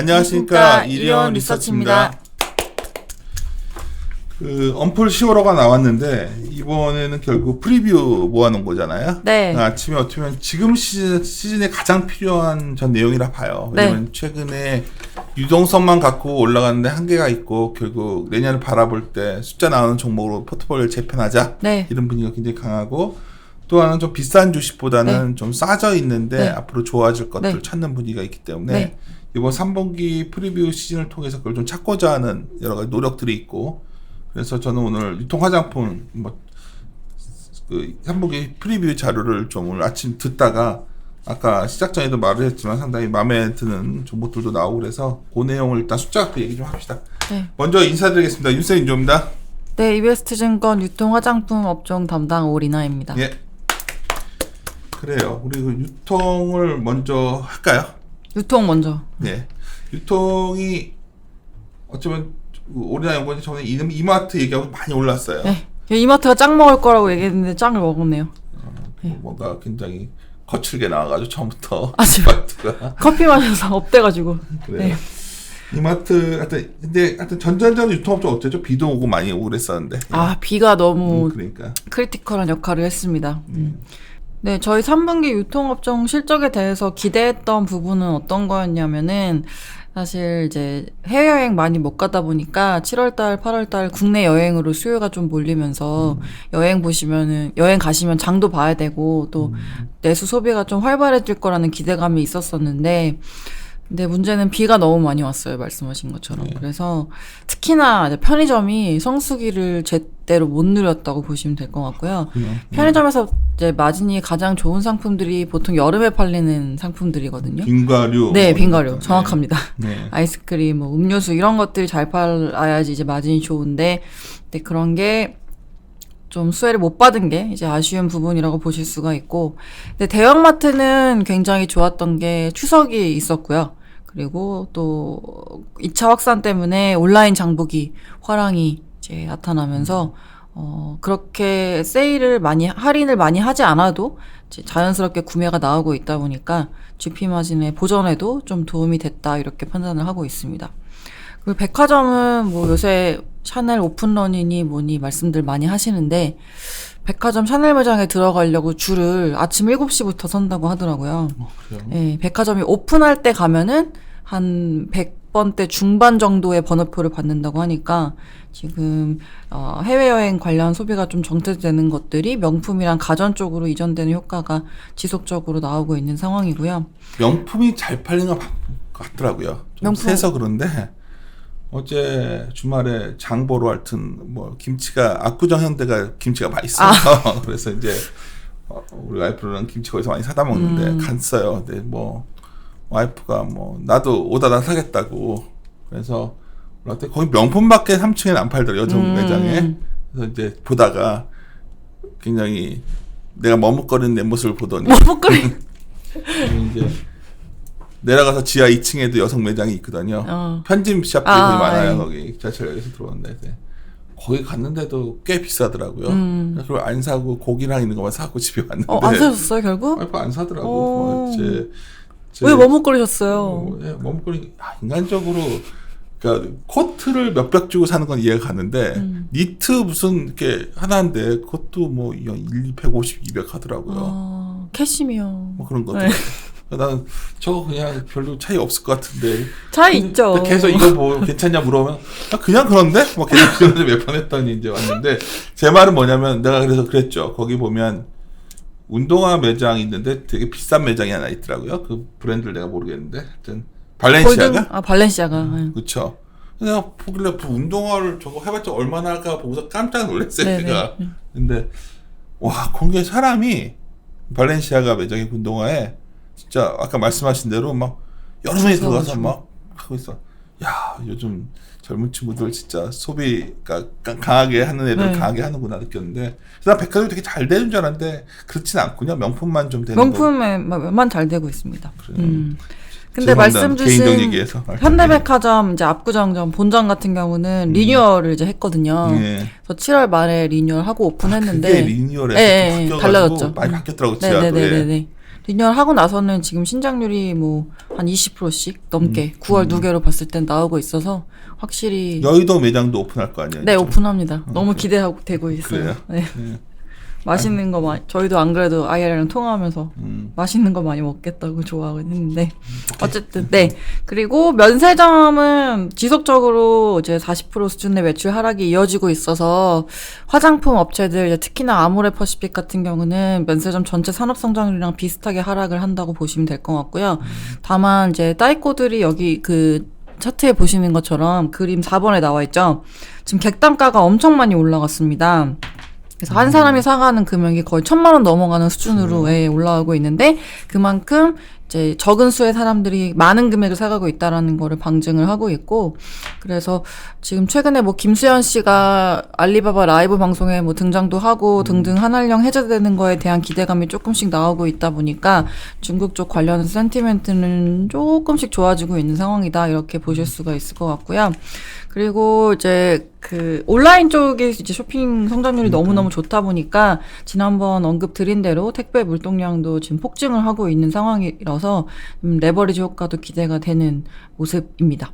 안녕하십니까 이리온 리서치입니다. 그 언플 10월호가 나왔는데 이번에는 결국 프리뷰 모아놓은 거잖아요. 네. 아침에 어떻게 보면 지금 시즌, 시즌에 가장 필요한 전 내용이라 봐요. 왜냐면 네. 최근에 유동성만 갖고 올라가는데 한계가 있고 결국 내년을 바라볼 때 숫자 나오는 종목으로 포트폴리오를 재편하자 네. 이런 분위기가 굉장히 강하고 또 하나는 좀 비싼 주식보다는 좀 싸져 있는데 네. 앞으로 좋아질 것들 네. 찾는 분위기가 있기 때문에 네. 이번 3분기 프리뷰 시즌을 통해서 그걸 좀 찾고자 하는 여러 가지 노력들이 있고 그래서 저는 오늘 유통 화장품 뭐그 3분기 프리뷰 자료를 좀 오늘 아침 듣다가 아까 시작 전에도 말을 했지만 상당히 마음에 드는 정보들도 나오고 그래서 그 내용을 일단 숫자 갖고 얘기 좀 합시다. 네. 먼저 인사드리겠습니다. 윤세 인조입니다. 네, 이베스트 증권 유통 화장품 업종 담당 오리나입니다. 예. 그래요. 우리 그 유통을 먼저 할까요? 유통 먼저. 네. 유통이 어쩌면 오리나 연구원이 전에 이름 이마트 얘기하고 많이 올랐어요. 네. 이마트가 짱 먹을 거라고 얘기했는데 짱을 먹었네요. 네. 뭔가 굉장히 거칠게 나와가지고 처음부터 아, 이마트가 커피 마셔서 업돼가지고. 그래요. 네. 이마트 하여튼 근데 하여튼 전전전 유통업종 어땠죠? 비도 오고 많이 오고 그랬었는데. 아, 비가 너무 음, 그러니까 크리티컬한 역할을 했습니다. 음. 네, 저희 3분기 유통업종 실적에 대해서 기대했던 부분은 어떤 거였냐면은 사실 이제 해외여행 많이 못 가다 보니까 7월달, 8월달 국내 여행으로 수요가 좀 몰리면서 여행 보시면은 여행 가시면 장도 봐야 되고 또 내수 소비가 좀 활발해질 거라는 기대감이 있었었는데 근데 문제는 비가 너무 많이 왔어요 말씀하신 것처럼 네. 그래서 특히나 편의점이 성수기를 제대로 못 누렸다고 보시면 될 것 같고요 그냥 편의점에서 이제 마진이 가장 좋은 상품들이 보통 여름에 팔리는 상품들이거든요. 빙과류. 네, 거. 정확합니다. 네. 아이스크림, 뭐 음료수 이런 것들이 잘 팔아야지 이제 마진이 좋은데, 근데 그런 게좀 수혜를 못 받은 게 이제 아쉬운 부분이라고 보실 수가 있고, 근데 대형마트는 굉장히 좋았던 게 추석이 있었고요. 그리고 또 2차 확산 때문에 온라인 장보기 화랑이 이제 나타나면서 어, 그렇게 세일을 많이, 할인을 많이 하지 않아도 자연스럽게 구매가 나오고 있다 보니까 GP 마진의 보전에도 좀 도움이 됐다 이렇게 판단을 하고 있습니다. 그리고 백화점은 뭐 요새 샤넬 오픈런이니 뭐니 말씀들 많이 하시는데 백화점 샤넬 매장에 들어가려고 줄을 아침 7시부터 선다고 하더라고요. 어, 그래요. 예, 백화점이 오픈할 때 가면은 한 100번대 중반 정도의 번호표를 받는다고 하니까 지금 어, 해외여행 관련 소비가 좀 정체되는 것들이 명품이랑 가전 쪽으로 이전되는 효과가 지속적으로 나오고 있는 상황이고요. 명품이 잘 팔리는 것 같더라고요. 좀 명품. 세서 그런데 어제 주말에 장 보러 하여튼 뭐 김치가 압구정 현대가 김치가 맛있어요. 아. 그래서 이제 어, 우리 와이프랑 김치 거기서 많이 사다 먹는데 음. 갔어요. 근데 뭐 와이프가 뭐 나도 오다 나 사겠다고 그래서 올라갔더니 거기 명품밖에 3층에는 안 팔더라고요. 여성 음. 매장에. 그래서 이제 보다가 굉장히 내가 머뭇거리는 내 모습을 보더니 머뭇거리. 이제 내려가서 지하 2층에도 여성 매장이 있거든요. 어. 편집 샵들이 아, 많아요. 예. 거기 지하철역에서 들어왔는데 네. 거기 갔는데도 꽤 비싸더라고요. 음. 그래서 그걸 안 사고 고기랑 있는 것만 사고 집에 왔는데 어, 안 사셨어요, 결국? 와이프 안 사더라고. 오. 뭐 제, 제- 왜 머뭇거리셨어요? 어, 예, 머뭇거리 아, 인간적으로 그러니까 코트를 몇백 주고 사는 건 이해가 가는데 음. 니트 무슨 이렇게 하나인데 그것도 뭐 1, 150, 200 하더라고요. 어, 캐시미어. 뭐 그런 것들. 네. 나는 저거 그냥 별로 차이 없을 것 같은데. 차이 있죠. 계속 이거 뭐 괜찮냐 물어보면 아, 그냥 그런데 뭐 계속 그런데 몇번 했더니 이제 왔는데 제 말은 뭐냐면 내가 그래서 그랬죠. 거기 보면 운동화 매장이 있는데 되게 비싼 매장이 하나 있더라고요. 그 브랜드를 내가 모르겠는데 하여튼 발렌시아가 골든- 아, 발렌시아가. 네. 그쵸. 내가 보길래 그 운동화를 저거 해봤자 얼마나 할까 보고서 깜짝 놀랐어요. 네네. 제가. 근데 와 거기에 사람이 발렌시아가 매장의 운동화에 진짜 아까 말씀하신 대로 막 여름에 들어가서 들어가지고. 막 하고 있어. 야 요즘 젊은 친구들 진짜 소비가 가- 강하게 하는 애들 네. 강하게 하는구나 느꼈는데 나 백화점이 되게 잘 되는 줄 알았는데 그렇진 않군요. 명품만 좀 되는 거. 명품에만 잘 되고 있습니다. 그래요. 음. 근데. 말씀 주신 현대백화점 이제 압구정점 본점 같은 경우는 리뉴얼을 이제 했거든요. 음. 예. 그래서 7월 말에 리뉴얼 하고 오픈했는데 그게 리뉴얼에서 예, 예, 좀 예, 달라졌죠. 많이 음. 바뀌었더라고 지하도. 예. 네네네네. 리뉴얼 하고 나서는 지금 신장률이 뭐 한 20%씩 넘게 9월 두 개로 봤을 땐 나오고 있어서 확실히 여의도 매장도 오픈할 거 아니에요? 네 이제? 오픈합니다. 너무 기대하고 되고 있어요. 그래요? 네. 네. 맛있는 거 많이 저희도 안 그래도 아이랑 통화하면서 음. 맛있는 거 많이 먹겠다고 좋아하긴 했는데 어쨌든 네 그리고 면세점은 지속적으로 이제 40% 수준의 매출 하락이 이어지고 있어서 화장품 업체들 특히나 아모레퍼시픽 같은 경우는 면세점 전체 산업 성장률이랑 비슷하게 하락을 한다고 보시면 될 것 같고요. 다만 이제 따이코들이 여기 그 차트에 보시는 것처럼 그림 4번에 나와 있죠. 지금 객단가가 엄청 많이 올라갔습니다. 그래서 한 사람이 사가는 금액이 거의 천만 원 넘어가는 수준으로 예, 올라오고 있는데 그만큼 이제 적은 수의 사람들이 많은 금액을 사가고 있다라는 거를 방증을 하고 있고 그래서 지금 최근에 뭐 김수현 씨가 알리바바 라이브 방송에 뭐 등장도 하고 등등 한알령 해제되는 거에 대한 기대감이 조금씩 나오고 있다 보니까 중국 쪽 관련 센티멘트는 조금씩 좋아지고 있는 상황이다 이렇게 보실 수가 있을 것 같고요. 그리고 이제 그 온라인 쪽에 이제 쇼핑 성장률이 너무너무 좋다 보니까 지난번 언급 드린 대로 택배 물동량도 지금 폭증을 하고 있는 상황이라서 음, 레버리지 효과도 기대가 되는 모습입니다.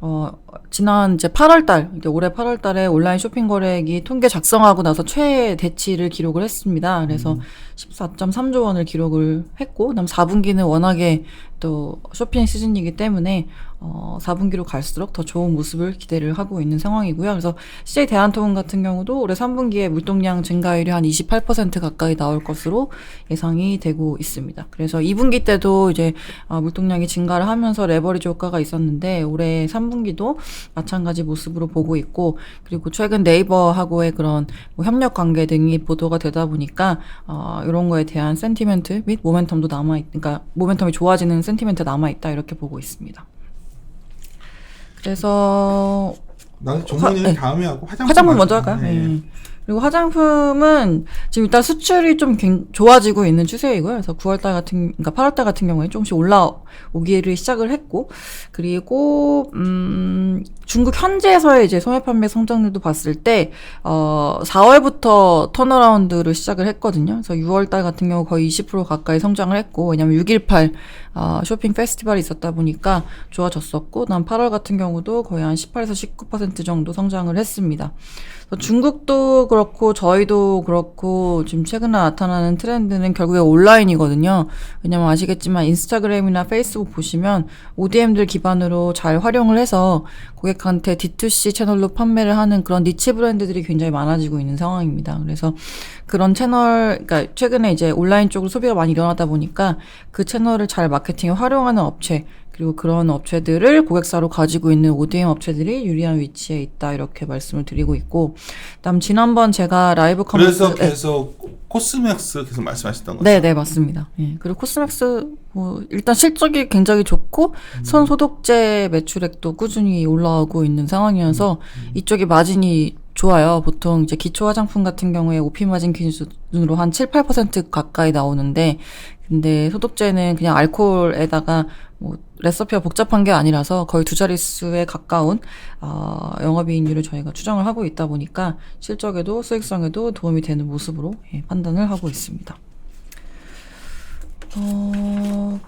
어, 지난 이제 8월 달, 올해 8월 달에 온라인 쇼핑 거래액이 통계 작성하고 나서 최대치를 기록을 했습니다. 그래서 14.3조 원을 기록을 했고, 그다음 4분기는 워낙에 또 쇼핑 시즌이기 때문에 어, 4분기로 갈수록 더 좋은 모습을 기대를 하고 있는 상황이고요. 그래서 CJ 대한통운 같은 경우도 올해 3분기에 물동량 증가율이 한 28% 가까이 나올 것으로 예상이 되고 있습니다. 그래서 2분기 때도 이제 어, 물동량이 증가를 하면서 레버리지 효과가 있었는데 올해 3분기도 마찬가지 모습으로 보고 있고 그리고 최근 네이버하고의 그런 뭐 협력 관계 등이 보도가 되다 보니까 어, 이런 거에 대한 센티멘트 및 모멘텀도 남아 있, 그러니까 모멘텀이 좋아지는 센티멘트 남아 있다 이렇게 보고 있습니다. 그래서 나는 정문이 화- 네. 다음에 하고 화장품, 화장품 먼저. 할까요? 네. 예. 그리고 화장품은 지금 일단 수출이 좀 굉- 좋아지고 있는 추세이고요. 그래서 9월달 같은, 그러니까 8월달 같은 경우에 조금씩 올라오기를 시작을 했고, 그리고, 음, 중국 현지에서의 이제 소매 판매 성장률도 봤을 때, 어, 4월부터 턴어라운드를 시작을 했거든요. 그래서 6월달 같은 경우 거의 20% 가까이 성장을 했고, 왜냐면 6.18, 어, 쇼핑 페스티벌이 있었다 보니까 좋아졌었고, 난 8월 같은 경우도 거의 한 18에서 19% 정도 성장을 했습니다. 그래서 중국도 그렇고 저희도 그렇고 지금 최근에 나타나는 트렌드는 결국에 온라인이거든요. 왜냐면 아시겠지만 인스타그램이나 페이스북 보시면 ODM들 기반으로 잘 활용을 해서 고객한테 D2C 채널로 판매를 하는 그런 니치 브랜드들이 굉장히 많아지고 있는 상황입니다. 그래서 그런 채널, 그러니까 최근에 이제 온라인 쪽으로 소비가 많이 일어나다 보니까 그 채널을 잘 마케팅에 활용하는 업체 그리고 그런 업체들을 고객사로 가지고 있는 ODM 업체들이 유리한 위치에 있다 이렇게 말씀을 드리고 있고, 그다음 지난번 제가 라이브 커머스 그래서 네. 계속 코스맥스 계속 말씀하셨던 거죠. 네, 네, 맞습니다. 예. 그리고 코스맥스, 뭐, 일단 실적이 굉장히 좋고, 손 소독제 매출액도 꾸준히 올라오고 있는 상황이어서, 이쪽이 마진이 좋아요. 보통 이제 기초 화장품 같은 경우에 오피 마진 기준으로 한 7, 8% 가까이 나오는데, 근데 소독제는 그냥 알코올에다가 뭐 레시피가 복잡한 게 아니라서 거의 두 자릿수에 가까운 어, 영업이익률을 저희가 추정을 하고 있다 보니까 실적에도 수익성에도 도움이 되는 모습으로 예, 판단을 하고 있습니다. 어,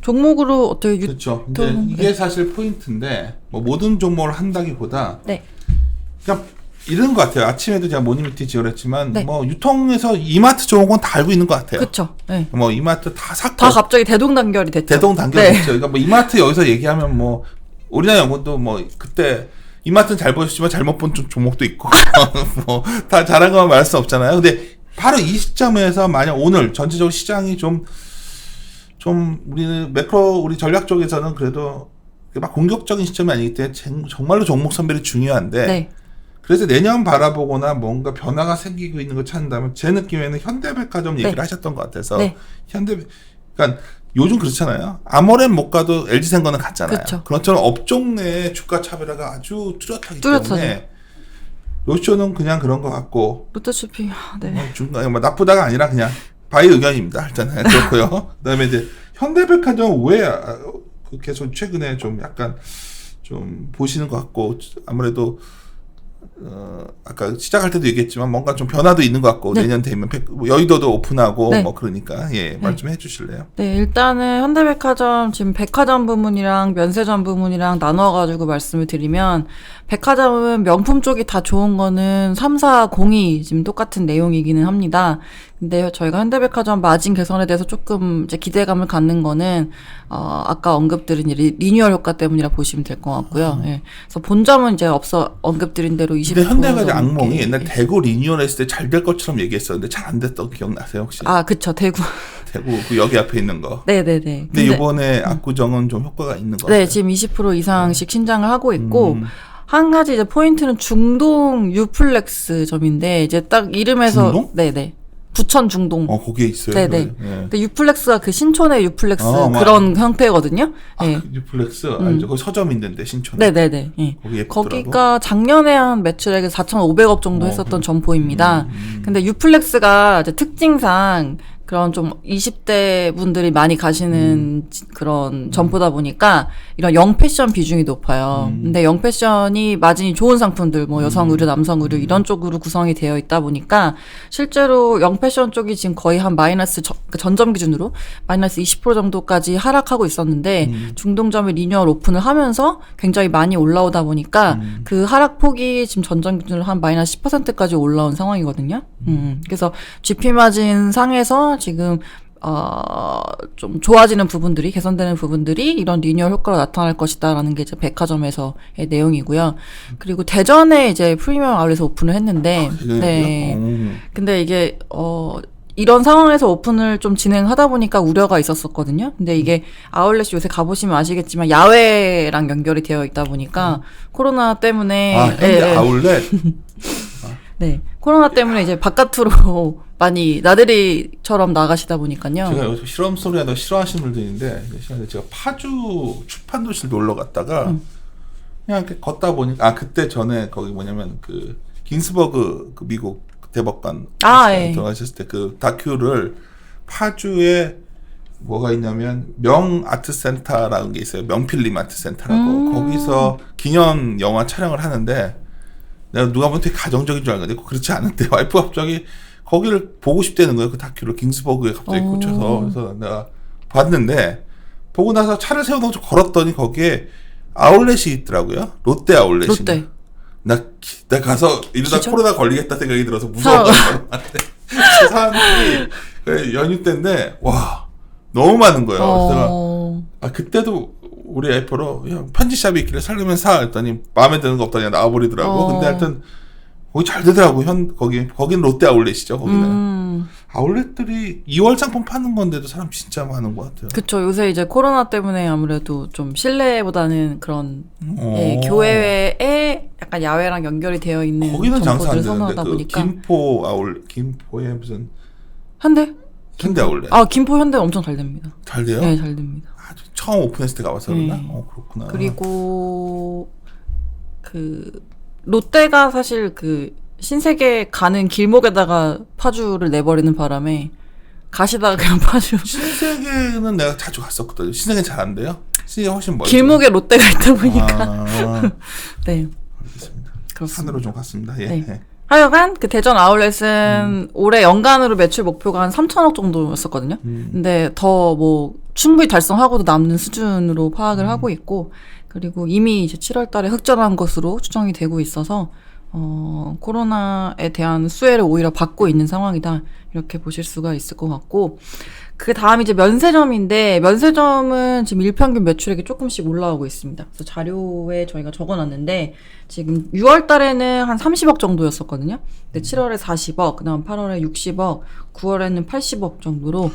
종목으로 어떻게 유... 그렇죠. 이제 또- 이게 사실 포인트인데 뭐 모든 종목을 한다기보다 네, 그냥 이런 것 같아요. 아침에도 제가 모닝미팅 지원했지만 네. 뭐 유통에서 이마트 종목은 다 알고 있는 것 같아요. 그쵸. 네. 뭐 이마트 다 샀고 다 갑자기 대동단결이 됐죠. 대동 단결 네. 됐죠. 그러니까 뭐 이마트 여기서 얘기하면 뭐 우리나라 연구도 뭐 그때 이마트는 잘 보셨지만 잘못 본 종- 종목도 있고 뭐 다 잘한 것만 말할 수 없잖아요. 근데 바로 이 시점에서 만약 오늘 전체적으로 시장이 좀좀 우리는 매크로 우리 전략 쪽에서는 그래도 막 공격적인 시점이 아니기 때문에 정- 정말로 종목 선별이 중요한데 네. 그래서 내년 바라보거나 뭔가 변화가 생기고 있는 걸 찾는다면 제 느낌에는 현대백화점 얘기를 네. 하셨던 것 같아서 네. 현대 그러니까 요즘 그렇잖아요. 아모렌 못 가도 LG생거는 갔잖아요. 그쵸. 그렇처럼 업종 내 주가 차별화가 아주 뚜렷하기 뚜렷하죠. 때문에 로쇼는 그냥 그런 것 같고 롯데쇼핑, 아, 네. 뭐 중간에 뭐 나쁘다가 아니라 그냥 바의 의견입니다. 일단은 그렇고요. 그다음에 이제 현대백화점 왜 아, 그 계속 최근에 좀 약간 좀 보시는 것 같고 아무래도 어, 아까 시작할 때도 얘기했지만 뭔가 좀 변화도 있는 것 같고 네. 내년 되면 백- 뭐 여의도도 오픈하고 네. 뭐 그러니까 예 말 좀 해주실래요? 네, 일단은 현대백화점 지금 백화점 부문이랑 면세점 부문이랑 나눠가지고 말씀을 드리면 백화점은 명품 쪽이 다 좋은 거는 3, 4, 0이 지금 똑같은 내용이기는 합니다. 근데 저희가 현대백화점 마진 개선에 대해서 조금 이제 기대감을 갖는 거는 어 아까 언급드린 이 리- 리뉴얼 효과 때문이라 보시면 될 것 같고요. 예. 그래서 본점은 이제 없어 언급드린 대로 20% 근데 현대가지 넘게. 악몽이 옛날 예. 대구 리뉴얼했을 때 잘 될 것처럼 얘기했었는데 잘 안 됐던 거 기억나세요 혹시? 아, 그쵸 대구. 대구 그 여기 앞에 있는 거. 네, 네, 네. 근데 이번에 압구정은 좀 효과가 있는 것 네, 같아요. 지금 20% 이상씩 신장을 하고 있고 음. 한 가지 이제 포인트는 중동 유플렉스 점인데 이제 딱 이름에서 중동? 네네 부천 중동. 어 거기에 있어요. 네네. 그래. 예. 근데 유플렉스가 그 신촌의 유플렉스 어, 맞아. 그런 형태거든요. 아, 네. 그 유플렉스 알죠? 거기 서점 있는데 신촌. 네네네. 예. 거기 예쁘더라고. 거기가 작년에 한 매출액이 4,500억 정도 어, 했었던 그- 점포입니다. 음. 근데 유플렉스가 이제 특징상 그런 좀 20대 분들이 많이 가시는 지- 그런 점포다 보니까 이런 영 패션 비중이 높아요. 음. 근데 영 패션이 마진이 좋은 상품들, 뭐 여성 의류, 남성 의류 이런 쪽으로 구성이 되어 있다 보니까 실제로 영 패션 쪽이 지금 거의 한 마이너스 저- 그 전점 기준으로 마이너스 20% 정도까지 하락하고 있었는데 음. 중동점이 리뉴얼 오픈을 하면서 굉장히 많이 올라오다 보니까 그 하락폭이 지금 전점 기준으로 한 마이너스 10%까지 올라온 상황이거든요. 음. 그래서 GP 마진 상에서 지금 어, 좀 좋아지는 부분들이, 개선되는 부분들이 이런 리뉴얼 효과로 나타날 것이다라는 게 이제 백화점에서의 내용이고요. 그리고 대전에 이제 프리미엄 아울렛을 오픈을 했는데, 되게 네. 어. 근데 이게 어 이런 상황에서 오픈을 좀 진행하다 보니까 우려가 있었었거든요. 근데 이게 아울렛이 요새 가보시면 아시겠지만 야외랑 연결이 되어 있다 보니까 코로나 때문에 아 예. 아울렛. 네 코로나 때문에 이제 바깥으로 많이 나들이처럼 나가시다 보니까요. 제가 여기서 실험 소리 하다 싫어하시는 분들 있는데 시간에 제가 파주 출판도실 놀러 갔다가 음. 그냥 이렇게 걷다 보니까 아 그때 전에 거기 뭐냐면 그 긴스버그 그 미국 대법관 아, 예. 들어가셨을 때 그 다큐를 파주에 뭐가 있냐면 명 아트 센터라는 게 있어요. 명필름 아트 센터라고 음. 거기서 기념 영화 촬영을 하는데 내가 누가 보면 되게 가정적인 줄 알았는데 그렇지 않은데 와이프가 갑자기 거기를 보고 싶다는 거예요. 그 다큐를 킹스버그에 갑자기 오. 꽂혀서 그래서 내가 봤는데 보고 나서 차를 세워놓고 걸었더니 거기에 아울렛이 있더라고요. 롯데 아울렛이. 롯데. 나, 기- 나 가서 이러다 기절? 코로나 걸리겠다 생각이 들어서 무서워서 그 사람들이 그 연휴 때인데 와 너무 많은 거예요. 그래서 어, 아 그때도 우리 야, 편지샵이 있길래 살려면 사 했더니 마음에 드는 거 없더니 나와버리더라고. 어. 근데 하여튼 거기 잘 되더라고. 현 거기 거긴 롯데 아울렛이죠. 거기는 음, 아울렛들이 2월 상품 파는 건데도 사람 진짜 많은 것 같아요. 그쵸. 요새 이제 코로나 때문에 아무래도 좀 실내보다는 그런 어. 예, 교외에 약간 야외랑 연결이 되어 있는 거기는 장사 안 되는데 그 보니까 김포 아울 김포에 무슨 현대? 현대 아울렛 아 김포 현대 엄청 잘 됩니다. 잘 돼요? 네, 잘 됩니다. 아주 처음 오픈했을 때 그런가? 네. 어 그렇구나. 그리고 그 롯데가 사실 그 신세계 가는 길목에다가 파주를 내버리는 바람에 가시다가 그냥 파주 신세계는 내가 자주 갔었거든. 신세계 잘 안 돼요? 신세계 훨씬 멀죠. 길목에 롯데가 있다 보니까 아, 네 알겠습니다. 그렇습니다. 산으로 좀 갔습니다. 예. 네. 예. 하여간 그 대전 음. 아울렛은 올해 연간으로 매출 목표가 한 3천억 정도였었거든요. 음. 근데 더 뭐 충분히 달성하고도 남는 수준으로 음. 파악을 하고 있고 그리고 이미 이제 7월 달에 흑전한 것으로 추정이 되고 있어서 어 코로나에 대한 수혜를 오히려 받고 있는 상황이다. 이렇게 보실 수가 있을 것 같고 그 다음 이제 면세점인데 면세점은 지금 일평균 매출액이 조금씩 올라오고 있습니다. 그래서 자료에 저희가 적어놨는데 지금 6월 달에는 한 30억 정도였었거든요. 근데 7월에 40억, 그다음 8월에 60억, 9월에는 80억 정도로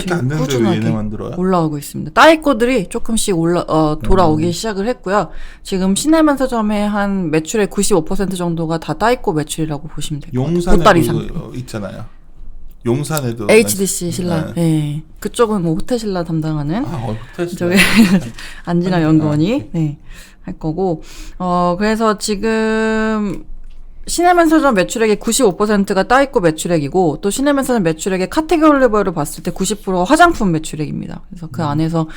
지금 꾸준하게? 올라오고 있습니다. 따이코들이 조금씩 올라 어, 돌아오기 음. 시작을 했고요. 지금 시내 면세점의 한 매출의 95% 정도가 다 따이코 매출이라고 보시면 같아요. 용산에 그 상. 어, 있잖아요. 용산에도 HDC 신라. 네. 예. 그쪽은 뭐 호텔 신라 담당하는 아, 어, 호텔 저기 안진아 아, 연구원이 네, 할 거고 어 그래서 지금 신해면서점 매출액의 95%가 따있고 매출액이고 또 신해면서점 매출액의 카테고리별로 봤을 때 90%가 화장품 매출액입니다. 그래서 그 안에서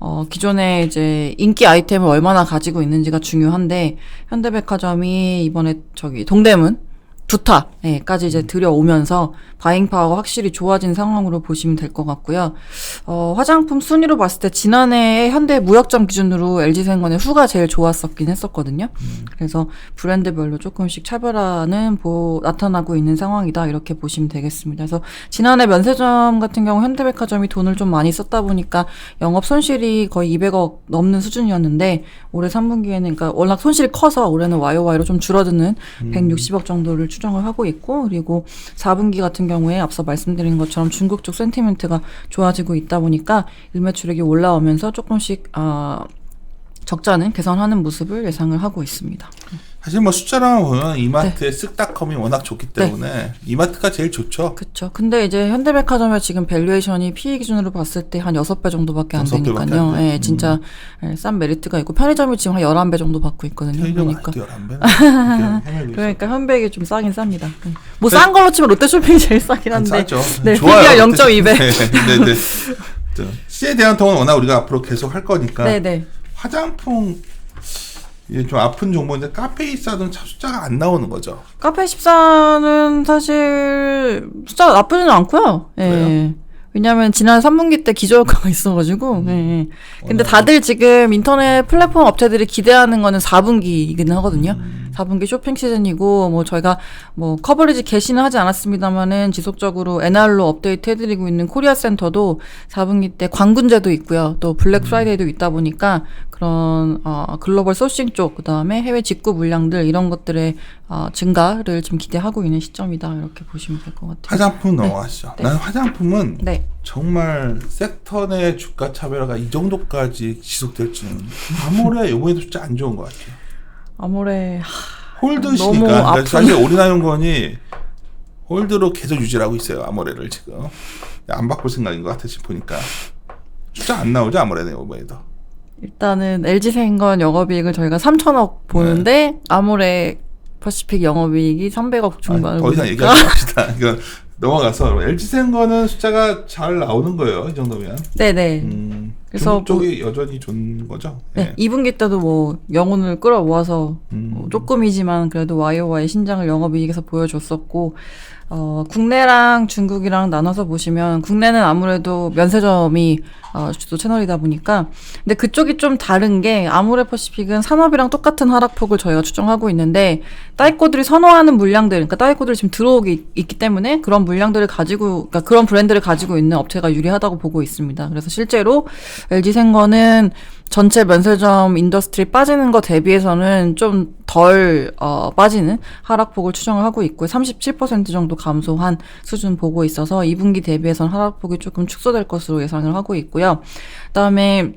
어 기존에 이제 인기 아이템을 얼마나 가지고 있는지가 중요한데 현대백화점이 이번에 저기 동대문 두타까지 이제 들여오면서 바잉 파워가 확실히 좋아진 상황으로 보시면 될 것 같고요. 어, 화장품 순위로 봤을 때 지난해 현대 무역점 기준으로 LG생건의 후가 제일 좋았었긴 했었거든요. 그래서 브랜드별로 조금씩 차별화는 보, 나타나고 있는 상황이다 이렇게 보시면 되겠습니다. 그래서 지난해 면세점 같은 경우 현대백화점이 돈을 좀 많이 썼다 보니까 영업 손실이 거의 200억 넘는 수준이었는데 올해 3분기에는 그러니까 워낙 손실이 커서 올해는 YOY로 좀 줄어드는 160억 정도를 추정을 하고 있고 그리고 4분기 같은 경우에 앞서 말씀드린 것처럼 중국 쪽 센티멘트가 좋아지고 있다 보니까 일매출액이 올라오면서 조금씩 아 적자는 개선하는 모습을 예상을 하고 있습니다. 사실 뭐 숫자랑 보면 이마트의 쓱닷컴이 워낙 좋기 네. 때문에 이마트가 제일 좋죠. 그렇죠. 근데 이제 현대백화점의 지금 밸류에이션이 PE 기준으로 봤을 때한 6배 정도밖에 안 여섯 배밖에 되니까요. 안 돼. 음. 예, 진짜 예, 싼 메리트가 있고 편의점이 지금 한 11배 정도 받고 있거든요. 편의점 그러니까 아직도 11배. 그러니까 현백이 좀 싸긴 쌉니다. 뭐 싼 걸로 치면 롯데쇼핑이 제일 싸긴 한데. 싸죠. 네, 좋아요. PBR 0.2배. 네, 네, 네. 저, C에 대한 통은 워낙 우리가 앞으로 계속 할 거니까 네, 네. 화장품 이게 좀 아픈 정보인데 카페이사는 참 숫자가 안 나오는 거죠. 카페 14는 사실 숫자 나쁘지는 않고요. 예. 그래요? 왜냐하면 지난 3분기 때 기저효과가 있어가지고. 음. 예, 예. 근데 다들 지금 인터넷 플랫폼 업체들이 기대하는 거는 4분기이긴 하거든요. 음. 4분기 쇼핑 시즌이고 뭐 저희가 뭐 커버리지 개시는 하지 않았습니다만은 지속적으로 NR로 업데이트 해드리고 있는 코리아 센터도 4분기 때 광군제도 있고요. 또 블랙 프라이데이도 있다 보니까 그런 어, 글로벌 소싱 쪽 그다음에 해외 직구 물량들 이런 것들의 어, 증가를 좀 기대하고 있는 시점이다 이렇게 보시면 될 것 같아요. 화장품 넘어가시죠. 네. 나는 화장품은 네. 정말 섹터 내 주가 차별화가 이 정도까지 지속될지는 아무래 이번에도 숫자 안 좋은 것 같아요. 아무래 홀드시니까. 너무 그러니까 아픈- 사실 오리나연건이 홀드로 계속 유지를 하고 있어요 아모레를 지금. 안 바꿀 생각인 것 같아 지금 보니까. 숫자 안 나오죠 아모레는 이번에도. 일단은 LG생건 영업이익을 저희가 3천억 보는데 아모레 퍼시픽 영업이익이 300억 중반을 아, 더 이상 얘기하지 맙시다. 이거 넘어가서 LG생건은 숫자가 잘 나오는 거예요 이 정도면? 네네. 음, 그래서 쪽이 여전히 좋은 거죠 네, 2분기 때도 뭐 영혼을 끌어모아서 음. 뭐 조금이지만 그래도 YOY 신장을 영업이익에서 보여줬었고 어, 국내랑 중국이랑 나눠서 보시면 국내는 아무래도 면세점이 어, 주도 채널이다 보니까 근데 그쪽이 좀 다른 게 아모레퍼시픽은 산업이랑 똑같은 하락폭을 저희가 추정하고 있는데 따이코들이 선호하는 물량들 그러니까 따이코들이 지금 들어오기 있기 때문에 그런 물량들을 가지고 그러니까 그런 브랜드를 가지고 있는 업체가 유리하다고 보고 있습니다. 그래서 실제로 LG생건은 전체 면세점 인더스트리 빠지는 거 대비해서는 좀 덜 어, 빠지는 하락폭을 추정을 하고 있고 37% 정도 감소한 수준 보고 있어서 2분기 대비해서는 하락폭이 조금 축소될 것으로 예상을 하고 있고요. 그다음에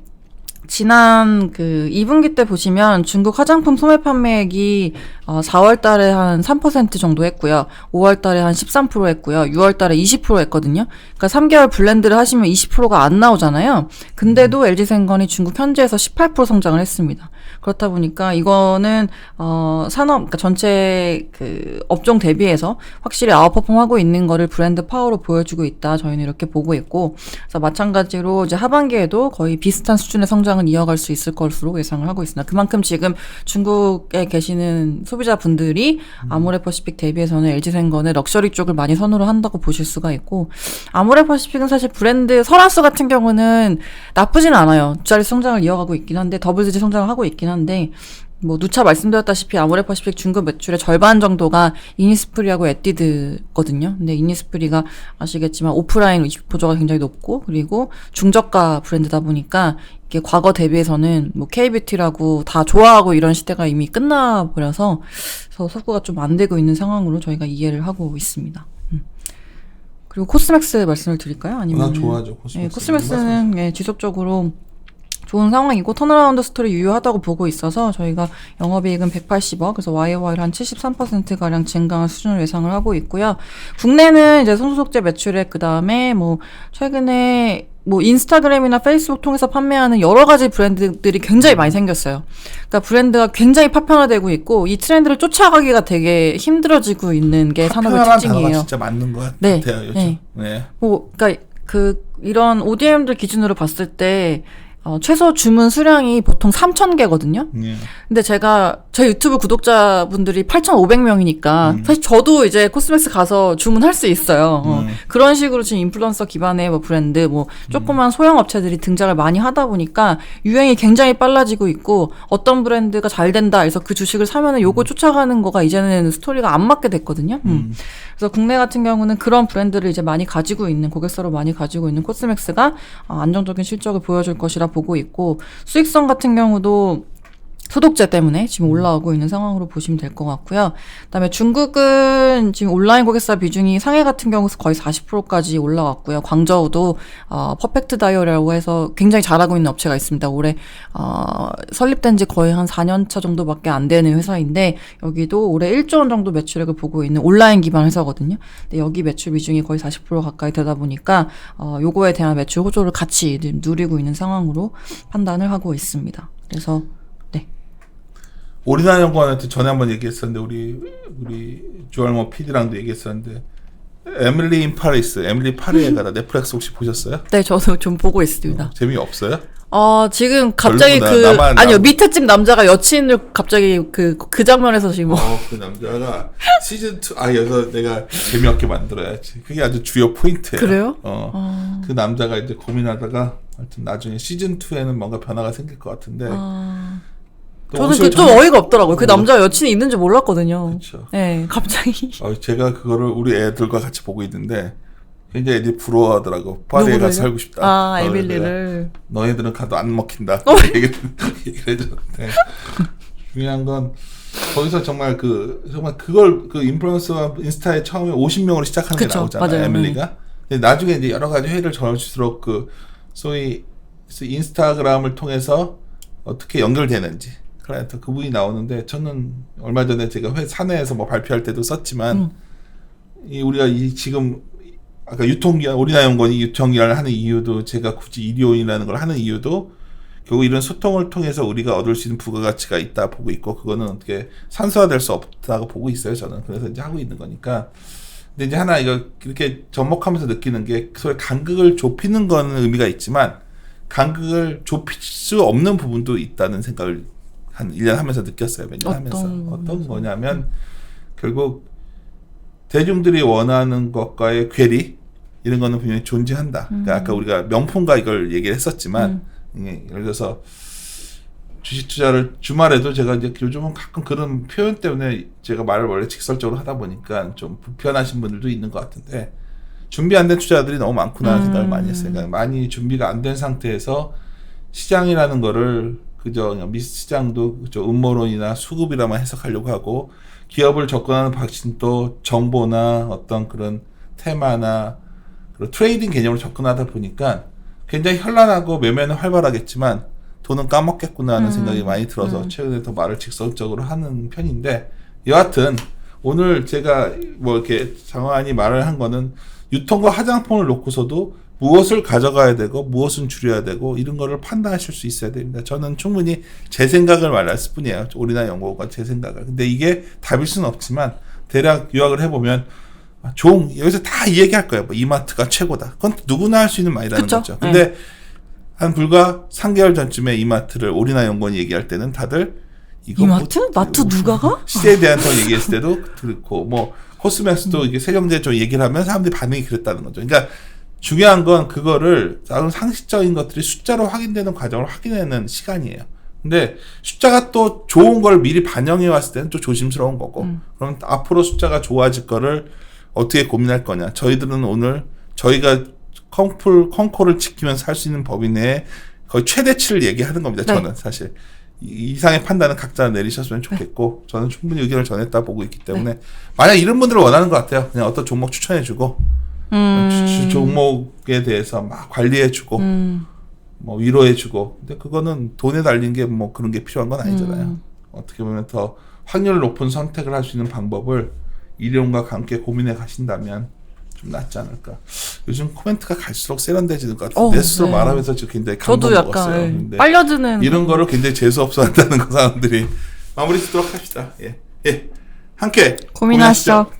지난 그 2분기 때 보시면 중국 화장품 소매 판매액이 어 4월 달에 한 3% 정도 했고요. 5월 달에 한 13% 했고요. 6월 달에 20% 했거든요. 그러니까 3개월 블렌드를 하시면 20%가 안 나오잖아요. 근데도 LG생건이 중국 현지에서 18% 성장을 했습니다. 그렇다 보니까 이거는 어 산업 그러니까 전체 그 업종 대비해서 확실히 아웃퍼폼하고 있는 거를 브랜드 파워로 보여주고 있다. 저희는 이렇게 보고 있고 그래서 마찬가지로 이제 하반기에도 거의 비슷한 수준의 성장을 이어갈 수 있을 것으로 예상을 하고 있습니다. 그만큼 지금 중국에 계시는 소비자분들이 아모레퍼시픽 대비해서는 LG생건의 럭셔리 쪽을 많이 선호를 한다고 보실 수가 있고 아모레퍼시픽은 사실 브랜드 설화수 같은 경우는 나쁘진 않아요. 두 자리 성장을 이어가고 있긴 한데 더블 디지 성장을 하고 있긴 한데 뭐 누차 말씀드렸다시피 아모레 퍼시픽 중급 매출의 절반 정도가 이니스프리하고 에뛰드거든요. 근데 이니스프리가 아시겠지만 오프라인 보조가 굉장히 높고 그리고 중저가 브랜드다 보니까 이게 과거 대비해서는 뭐 K뷰티라고 다 좋아하고 이런 시대가 이미 끝나 버려서 그래서 속도가 좀 안 되고 있는 상황으로 저희가 이해를 하고 있습니다. 음. 그리고 코스맥스 말씀을 드릴까요? 아니면 좋아하죠 코스메스 예, 코스메스는 예, 지속적으로 좋은 상황이고 턴어라운드 스토리 유효하다고 보고 있어서 저희가 영업이익은 180억 그래서 YOY를 한 73%가량 증가한 수준을 예상을 하고 있고요. 국내는 이제 성소속제 매출액 그다음에 뭐 최근에 뭐 인스타그램이나 페이스북 통해서 판매하는 여러 가지 브랜드들이 굉장히 많이 생겼어요. 그러니까 브랜드가 굉장히 파편화되고 있고 이 트렌드를 쫓아가기가 되게 힘들어지고 있는 게 산업의 특징이에요. 진짜 맞는 것 네, 같아요. 요즘. 네. 네. 뭐, 그러니까 그 이런 ODM들 기준으로 봤을 때 어, 최소 주문 수량이 보통 3,000개거든요. 네. 근데 제가 제 유튜브 구독자분들이 8,500명이니까 음. 사실 저도 이제 코스맥스 가서 주문할 수 있어요. 어, 음. 그런 식으로 지금 인플루언서 기반의 뭐 브랜드, 뭐 조그만 소형 업체들이 등장을 많이 하다 보니까 유행이 굉장히 빨라지고 있고 어떤 브랜드가 잘 된다 해서 그 주식을 사면은 요거 쫓아가는 거가 이제는 스토리가 안 맞게 됐거든요. 음. 그래서 국내 같은 경우는 그런 브랜드를 이제 많이 가지고 있는 고객사로 많이 가지고 있는 코스맥스가 어, 안정적인 실적을 보여줄 것이라 보고 있고 수익성 같은 경우도 소독제 때문에 지금 올라오고 있는 상황으로 보시면 될 것 같고요. 그다음에 중국은 지금 온라인 고객사 비중이 상해 같은 경우 거의 40%까지 올라왔고요. 광저우도 어, 퍼펙트 다이어라고 해서 굉장히 잘하고 있는 업체가 있습니다. 올해 어, 설립된 지 거의 한 4년 차 정도밖에 안 되는 회사인데 여기도 올해 1조 원 정도 매출액을 보고 있는 온라인 기반 회사거든요. 근데 여기 매출 비중이 거의 40% 가까이 되다 보니까 어, 요거에 대한 매출 호조를 같이 누리고 있는 상황으로 판단을 하고 있습니다. 그래서 네. 오리나 연구원한테 전에 한번 얘기했었는데 우리 우리 주얼모 PD랑도 얘기했었는데 에밀리 인 파리스, 에밀리 파리에 가다 넷플릭스 혹시 보셨어요? 네, 저도 좀 보고 있습니다. 재미 없어요? 어, 지금 갑자기. 그, 나만- 아니요, 남- 밑에 집 남자가 여친을 갑자기 그, 그 장면에서 지금 뭐, 어, 그 남자가 시즌 2, 아, 여기서 내가 재미없게 만들어야지. 그게 아주 주요 포인트예요. 그래요? 어. 어, 그 남자가 이제 고민하다가 하여튼 나중에 시즌 2에는 뭔가 변화가 생길 것 같은데. 아, 또 저는 그좀 전- 어이가 없더라고요. 그 뭐. 남자가 여친이 있는 줄 몰랐거든요. 그쵸. 네, 갑자기. 어, 제가 그거를 우리 애들과 같이 보고 있는데 굉장히 애들이 부러워하더라고. 파리에 누구를요? 가서 살고 싶다. 아, 에밀리를. 너희들은 가도 안 먹힌다. 어. 얘기를 얘기를 해줬는데 중요한 건 거기서 정말 그 정말 그걸 그 인플루언서가 인스타에 처음에 50명으로 시작하는 게 그쵸, 나오잖아 맞아요. 에밀리가. 근데 나중에 이제 여러 가지 회의를 저럴수록 그 소위 인스타그램을 통해서 어떻게 연결되는지 그래서 그분이 나오는데 저는 얼마 전에 제가 회 사내에서 뭐 발표할 때도 썼지만 음. 이 우리가 이 지금 아까 유통기한 우리나라 연구원이 유통기한을 하는 이유도 제가 굳이 일요일이라는 걸 하는 이유도 결국 이런 소통을 통해서 우리가 얻을 수 있는 부가가치가 있다 보고 있고 그거는 어떻게 산소화될 수 없다고 보고 있어요 저는 그래서 이제 하고 있는 거니까 근데 이제 하나 이거 이렇게 접목하면서 느끼는 게 소위 간극을 좁히는 거는 의미가 있지만 간극을 좁힐 수 없는 부분도 있다는 생각을 한 1년 하면서 느꼈어요 몇 년 하면서 어떤? 거냐면 결국 대중들이 원하는 것과의 괴리 이런 거는 분명히 존재한다. 그러니까 아까 우리가 명품과 이걸 얘기를 했었지만 이게 예를 들어서 주식 투자를 주말에도 제가 이제 요즘은 가끔 그런 표현 때문에 제가 말을 원래 직설적으로 하다 보니까 좀 불편하신 분들도 있는 것 같은데 준비 안 된 투자들이 너무 많구나 하는 생각을 많이 했어요. 그러니까 많이 준비가 안 된 상태에서 시장이라는 거를 그저 그냥 미시장도 그저 음모론이나 수급이라만 해석하려고 하고 기업을 접근하는 방식도 정보나 어떤 그런 테마나 그런 트레이딩 개념으로 접근하다 보니까 굉장히 현란하고 매매는 활발하겠지만 돈은 까먹겠구나 하는 생각이 많이 들어서 최근에 더 말을 직설적으로 하는 편인데 여하튼 오늘 제가 뭐 이렇게 장관이 말을 한 거는 유통과 화장품을 놓고서도 무엇을 가져가야 되고 무엇은 줄여야 되고 이런 거를 판단하실 수 있어야 됩니다. 저는 충분히 제 생각을 말했을 뿐이에요. 우리나라 연구가 제 생각을. 근데 이게 답일 수는 없지만 대략 요약을 해보면 아, 종 여기서 다 이 얘기할 거예요. 뭐 이마트가 최고다. 그건 누구나 할 수 있는 말이라는 그쵸? 거죠. 근데 한 불과 3개월 전쯤에 이마트를 오리나 연구원이 얘기할 때는 다들 이거 뭐 이마트? 마트 누가 가? 시대에 대한 더 얘기했을 때도 그렇고 뭐 코스맥스도 이게 세경제 좀 얘기를 하면 사람들이 반응이 그랬다는 거죠. 그러니까 중요한 건 그거를 다른 상식적인 것들이 숫자로 확인되는 과정을 확인하는 시간이에요. 근데 숫자가 또 좋은 걸 미리 반영해 왔을 때는 또 조심스러운 거고 그럼 앞으로 숫자가 좋아질 거를 어떻게 고민할 거냐. 저희들은 오늘 저희가 컴풀 컴코를 지키면서 할 수 있는 법인 내에 거의 최대치를 얘기하는 겁니다. 네. 저는 사실 이- 이상의 판단은 각자 내리셨으면 좋겠고 저는 충분히 의견을 전했다 보고 있기 때문에 만약 이런 분들을 원하는 것 같아요. 그냥 어떤 종목 추천해주고 주- 주- 종목에 대해서 막 관리해주고 음, 뭐 위로해주고 근데 그거는 돈에 달린 게 뭐 그런 게 필요한 건 아니잖아요. 음. 어떻게 보면 더 확률 높은 선택을 할 수 있는 방법을 일용과 함께 고민해 가신다면 좀 낫지 않을까. 요즘 코멘트가 갈수록 세련돼지는 것 같아요. 어, 내 스스로 네. 말하면서 지금 굉장히 저도 감동 약간 먹었어요. 예, 빨려드는 이런 거를 굉장히 재수 없어 한다는 거 사람들이 마무리 짓도록 합시다. 예. 예. 함께 고민하시죠.